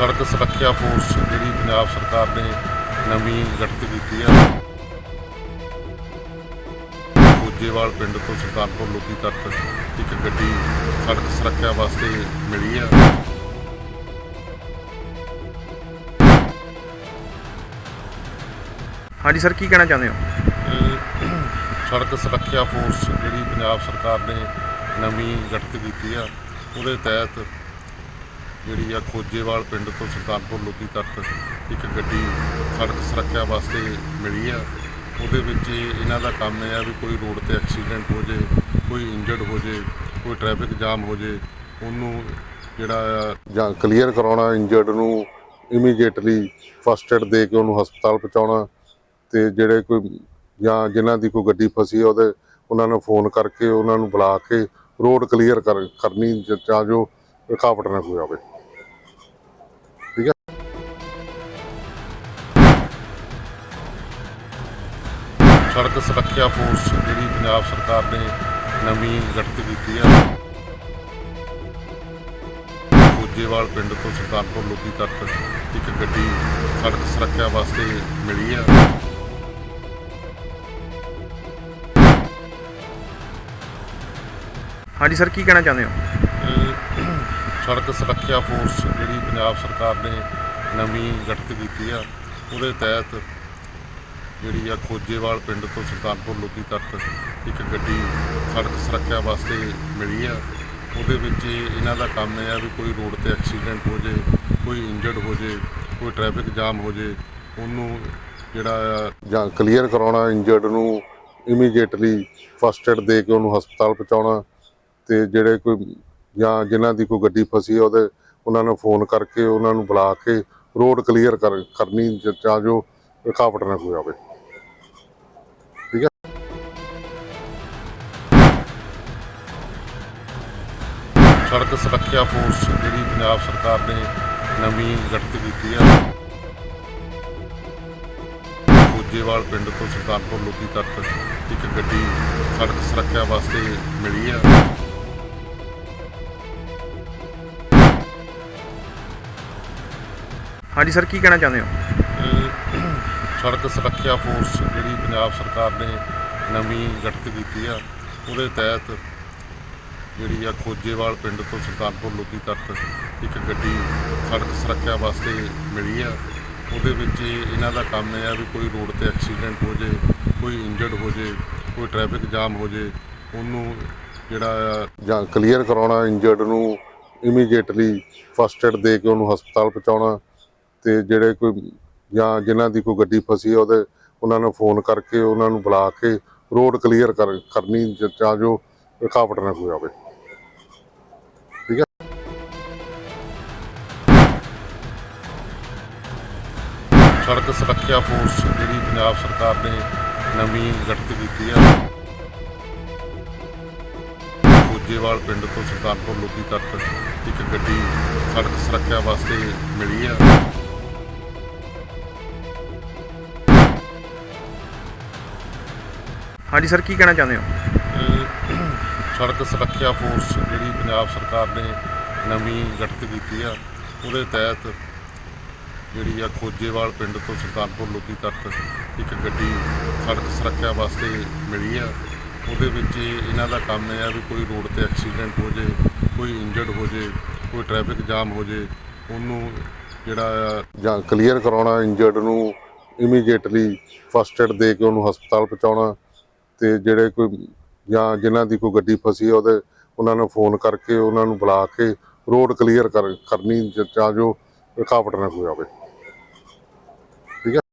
ਸੜਕ ਸੁਰੱਖਿਆ ਫੋਰਸ ਜਿਹੜੀ ਪੰਜਾਬ ਸਰਕਾਰ ਨੇ ਨਵੀਂ ਗਠਿਤ ਕੀਤੀ ਹੈ ਗੋਜੇਵਾਲ ਪਿੰਡ ਤੋਂ ਸੁਲਤਾਨਪੁਰ ਲੋਕੀ ਤੱਕ ਇੱਕ ਗੱਡੀ ਸੜਕ ਸੁਰੱਖਿਆ ਵਾਸਤੇ ਮਿਲੀ ਹੈ ਹਾਂਜੀ ਸਰ ਕੀ ਕਹਿਣਾ ਚਾਹੁੰਦੇ ਹੋ? ਸੜਕ ਸੁਰੱਖਿਆ ਫੋਰਸ ਜਿਹੜੀ ਪੰਜਾਬ ਸਰਕਾਰ ਨੇ ਨਵੀਂ ਗਠਿਤ ਕੀਤੀ ਆ ਉਹਦੇ ਤਹਿਤ ਜਿਹੜੀ ਆ ਖੋਜੇਵਾਲ ਪਿੰਡ ਤੋਂ ਸੁਲਤਾਨਪੁਰ ਲੋਕੀ ਤੱਕ ਇੱਕ ਗੱਡੀ ਸੜਕ ਸੁਰੱਖਿਆ ਵਾਸਤੇ ਮਿਲੀ ਆ। ਉਹਦੇ ਵਿੱਚ ਇਹਨਾਂ ਦਾ ਕੰਮ ਇਹ ਆ ਵੀ ਕੋਈ ਰੋਡ ਤੇ ਐਕਸੀਡੈਂਟ ਹੋ ਜੇ, ਕੋਈ ਇੰਜਰਡ ਹੋ ਜੇ, ਕੋਈ ਟ੍ਰੈਫਿਕ ਜਾਮ ਹੋ ਜੇ, ਉਹਨੂੰ ਜਿਹੜਾ ਆ ਜਾਂ ਕਲੀਅਰ ਕਰਾਉਣਾ, ਇੰਜਰਡ ਨੂੰ ਇਮੀਡੀਏਟਲੀ ਫਸਟ ਏਡ ਦੇ ਕੇ ਉਹਨੂੰ ਹਸਪਤਾਲ ਪਹੁੰਚਾਉਣਾ ਤੇ ਜਿਹੜੇ ਕੋਈ ਜਾਂ ਜਿਨ੍ਹਾਂ ਦੀ ਕੋਈ ਗੱਡੀ ਫਸੀ ਹੈ ਉਹਦੇ ਉਹਨਾਂ ਨੂੰ ਫੋਨ ਕਰਕੇ, ਉਹਨਾਂ ਨੂੰ ਬੁਲਾ ਕੇ ਰੋਡ ਕਲੀਅਰ ਕਰ, ਕਰਨੀ ਤਾਂ ਜੋ ਰੁਕਾਵਟ ਨਾ ਕੋਈ ਸੜਕ ਸੁਰੱਖਿਆ ਫੋਰਸ ਜਿਹੜੀ ਪੰਜਾਬ ਸਰਕਾਰ ਨੇ ਨਵੀਂ ਗਠਿਤ ਕੀਤੀ ਹੈ ਗੋਜੇਵਾਲ ਪਿੰਡ ਤੋਂ ਸੁਲਤਾਨਪੁਰ ਲੋਕੀ ਤੱਕ ਇੱਕ ਗੱਡੀ ਸੜਕ ਸੁਰੱਖਿਆ ਵਾਸਤੇ ਮਿਲੀ ਹੈ ਹਾਂਜੀ ਸਰ ਕੀ ਕਹਿਣਾ ਚਾਹੁੰਦੇ ਹੋ? ਸੜਕ ਸੁਰੱਖਿਆ ਫੋਰਸ ਜਿਹੜੀ ਪੰਜਾਬ ਸਰਕਾਰ ਨੇ ਨਵੀਂ ਗਠਿਤ ਕੀਤੀ ਆ ਉਹਦੇ ਤਹਿਤ ਜਿਹੜੀ ਆ ਖੋਜੇਵਾਲ ਪਿੰਡ ਤੋਂ ਸੁਲਤਾਨਪੁਰ ਲੋਧੀ ਤੱਕ ਇੱਕ ਗੱਡੀ ਸੜਕ ਸੁਰੱਖਿਆ ਵਾਸਤੇ ਮਿਲੀ ਆ। ਉਹਦੇ ਵਿੱਚ ਇਹਨਾਂ ਦਾ ਕੰਮ ਇਹ ਆ ਵੀ ਕੋਈ ਰੋਡ ਤੇ ਐਕਸੀਡੈਂਟ ਹੋ ਜੇ, ਕੋਈ ਇੰਜਰਡ ਹੋ ਜੇ, ਕੋਈ ਟ੍ਰੈਫਿਕ ਜਾਮ ਹੋ ਜੇ, ਉਹਨੂੰ ਜਿਹੜਾ ਆ ਜਾਂ ਕਲੀਅਰ ਕਰਾਉਣਾ, ਇੰਜਰਡ ਨੂੰ ਇਮੀਡੀਏਟਲੀ ਫਸਟ ਏਡ ਦੇ ਕੇ ਉਹਨੂੰ ਹਸਪਤਾਲ ਪਹੁੰਚਾਉਣਾ ਤੇ ਜਿਹੜੇ ਕੋਈ ਜਾਂ ਜਿਨ੍ਹਾਂ ਦੀ ਕੋਈ ਗੱਡੀ ਫਸੀ ਹੈ ਉਹਦੇ ਉਹਨਾਂ ਨੂੰ ਫੋਨ ਕਰਕੇ, ਉਹਨਾਂ ਨੂੰ ਬੁਲਾ ਕੇ ਰੋਡ ਕਲੀਅਰ ਕਰ, ਕਰਨੀ ਜ- ਤਾਂ ਜੋ ਰੁਕਾਵਟ ਨਾ ਕੋਈ ਆਵੇ। ਸੜਕ ਸੁਰੱਖਿਆ ਫੋਰਸ ਜਿਹੜੀ ਪੰਜਾਬ ਸਰਕਾਰ ਨੇ ਨਵੀਂ ਗਠਿਤ ਕੀਤੀ ਹੈ ਗੋਜੇਵਾਲ ਪਿੰਡ ਤੋਂ ਸੁਲਤਾਨਪੁਰ ਲੋਕੀ ਤੱਕ ਇੱਕ ਗੱਡੀ ਸੜਕ ਸੁਰੱਖਿਆ ਵਾਸਤੇ ਮਿਲੀ ਹੈ ਹਾਂਜੀ ਸਰ ਕੀ ਕਹਿਣਾ ਚਾਹੁੰਦੇ ਹੋ? ਸੜਕ ਸੁਰੱਖਿਆ ਫੋਰਸ ਜਿਹੜੀ ਪੰਜਾਬ ਸਰਕਾਰ ਨੇ ਨਵੀਂ ਗਠਿਤ ਕੀਤੀ ਆ ਉਹਦੇ ਤਹਿਤ ਜਿਹੜੀ ਆ ਖੋਜੇਵਾਲ ਪਿੰਡ ਤੋਂ ਸੁਲਤਾਨਪੁਰ ਲੋਕੀ ਤੱਕ ਇੱਕ ਗੱਡੀ ਸੜਕ ਸੁਰੱਖਿਆ ਵਾਸਤੇ ਮਿਲੀ ਆ। ਉਹਦੇ ਵਿੱਚ ਇਹਨਾਂ ਦਾ ਕੰਮ ਇਹ ਆ ਵੀ ਕੋਈ ਰੋਡ ਤੇ ਐਕਸੀਡੈਂਟ ਹੋ ਜੇ, ਕੋਈ ਇੰਜਰਡ ਹੋ ਜੇ, ਕੋਈ ਟ੍ਰੈਫਿਕ ਜਾਮ ਹੋ ਜੇ, ਉਹਨੂੰ ਜਿਹੜਾ ਆ ਜਾਂ ਕਲੀਅਰ ਕਰਾਉਣਾ, ਇੰਜਰਡ ਨੂੰ ਇਮੀਡੀਏਟਲੀ ਫਸਟ ਏਡ ਦੇ ਕੇ ਉਹਨੂੰ ਹਸਪਤਾਲ ਪਹੁੰਚਾਉਣਾ ਤੇ ਜਿਹੜੇ ਕੋਈ ਜਾਂ ਜਿਨ੍ਹਾਂ ਦੀ ਕੋਈ ਗੱਡੀ ਫਸੀ ਹੈ ਉਹਦੇ ਉਹਨਾਂ ਨੂੰ ਫੋਨ ਕਰਕੇ, ਉਹਨਾਂ ਨੂੰ ਬੁਲਾ ਕੇ ਰੋਡ ਕਲੀਅਰ ਕਰ ਕਰਨੀ, ਜ- ਤਾਂ ਜੋ ਰੁਕਾਵਟ ਨਾ ਕੋਈ ਆਵੇ। ਸੜਕ ਸੁਰੱਖਿਆ ਫੋਰਸ ਜਿਹੜੀ ਪੰਜਾਬ ਸਰਕਾਰ ਨੇ ਨਵੀਂ ਗਠਿਤ ਕੀਤੀ ਹੈ ਗੋਜੇਵਾਲ ਪਿੰਡ ਤੋਂ ਸੁਲਤਾਨਪੁਰ ਲੋਕੀ ਤੱਕ ਇੱਕ ਗੱਡੀ ਸੜਕ ਸੁਰੱਖਿਆ ਵਾਸਤੇ ਮਿਲੀ ਹੈ ਹਾਂਜੀ, ਸਰ, ਕੀ ਕਹਿਣਾ ਚਾਹੁੰਦੇ ਹੋ? ਸੜਕ ਸੁਰੱਖਿਆ ਫੋਰਸ ਜਿਹੜੀ ਪੰਜਾਬ ਸਰਕਾਰ ਨੇ ਨਵੀਂ ਗਠਿਤ ਕੀਤੀ ਆ, ਉਹਦੇ ਤਹਿਤ ਜਿਹੜੀ ਆ ਖੋਜੇਵਾਲ ਪਿੰਡ ਤੋਂ ਸੁਲਤਾਨਪੁਰ ਲੋਧੀ ਤੱਕ ਇੱਕ ਗੱਡੀ ਸੜਕ ਸੁਰੱਖਿਆ ਵਾਸਤੇ ਮਿਲੀ ਆ। ਉਹਦੇ ਵਿੱਚ ਇਹਨਾਂ ਦਾ ਕੰਮ ਇਹ ਆ ਵੀ ਕੋਈ ਰੋਡ ਤੇ ਐਕਸੀਡੈਂਟ ਹੋ ਜੇ, ਕੋਈ ਇੰਜਰਡ ਹੋ ਜੇ, ਕੋਈ ਟ੍ਰੈਫਿਕ ਜਾਮ ਹੋ ਜੇ, ਉਹਨੂੰ ਜਿਹੜਾ ਆ ਜਾਂ ਕਲੀਅਰ ਕਰਾਉਣਾ ਇੰਜਰਡ ਨੂੰ ਇਮੀਡੀਏਟਲੀ ਫਸਟ ਏਡ ਦੇ ਕੇ ਉਹਨੂੰ ਹਸਪਤਾਲ ਪਹੁੰਚਾਉਣਾ ਤੇ ਜਿਹੜੇ ਕੋਈ ਜਾਂ ਜਿਨ੍ਹਾਂ ਦੀ ਕੋਈ ਗੱਡੀ ਫਸੀ ਹੈ ਉਹਦੇ ਉਹਨਾਂ ਨੂੰ ਫੋਨ ਕਰਕੇ, ਉਹਨਾਂ ਨੂੰ ਬੁਲਾ ਕੇ ਰੋਡ ਕਲੀਅਰ ਕਰ ਕਰਨੀ ਤਾਂ ਜੋ ਰੁਕਾਵਟ ਨਾ ਕੋਈ ਆਵੇ।